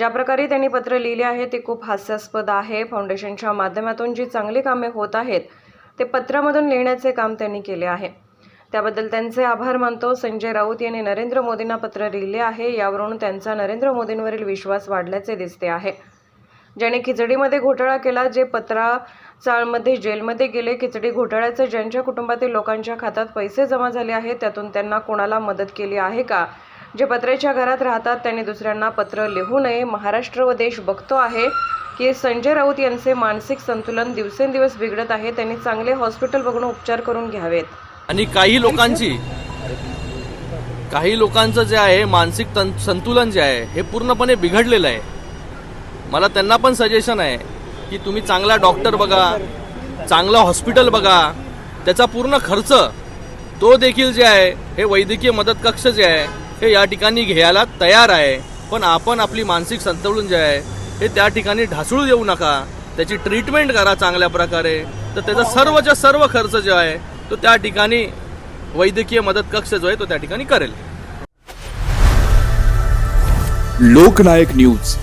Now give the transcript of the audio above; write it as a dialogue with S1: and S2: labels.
S1: ज्या प्रकारे त्यांनी पत्र लिहिले आहे ते खूप हास्यास्पद आहे. फाउंडेशनच्या माध्यमातून जी चांगली कामे होत आहेत ते पत्रामधून लिहिण्याचे काम त्यांनी केले आहे. त्याबद्दल त्यांचे आभार मानतो. संजय राऊत यांनी नरेंद्र मोदींना पत्र लिहिले आहे यावरून त्यांचा नरेंद्र मोदींवरील विश्वास वाढल्याचे दिसते आहे. ज्याने खिचडीमध्ये घोटाळा केला जे पत्रा चाळमध्ये जेलमध्ये गेले खिचडी घोटाळ्याचे ज्यांच्या कुटुंबातील लोकांच्या खात्यात पैसे जमा झाले आहेत त्यातून त्यांना कोणाला मदत केली आहे का? जे पत्रेच्या घरात राहतात त्यांनी दुसऱ्यांना पत्र लिहू नये. महाराष्ट्र व देश बघतो आहे की संजय राऊत यांचे मानसिक संतुलन दिवसेंदिवस बिघडत आहे. त्यांनी चांगले हॉस्पिटल बघून उपचार करून घ्यावेत.
S2: आणि काही लोकांची काही लोकांचं जे आहे मानसिक तन संतुलन जे आहे हे पूर्णपणे बिघडलेलं आहे. मला त्यांना पण सजेशन आहे की तुम्ही चांगला डॉक्टर बघा चांगलं हॉस्पिटल बघा. त्याचा पूर्ण खर्च तो देखील जे आहे हे वैद्यकीय मदत कक्ष जे आहे हे या ठिकाणी घ्यायला तयार आहे. पण आपण आपली मानसिक संतुलन जे आहे हे त्या ठिकाणी ढासळू देऊ नका. त्याची ट्रीटमेंट करा चांगल्या प्रकारे. तर त्याचा सर्वच्या सर्व खर्च जो आहे तो त्या ठिकाणी वैद्यकीय मदत कक्ष जो आहे तो त्या ठिकाणी करेल.
S3: लोकनायक न्यूज.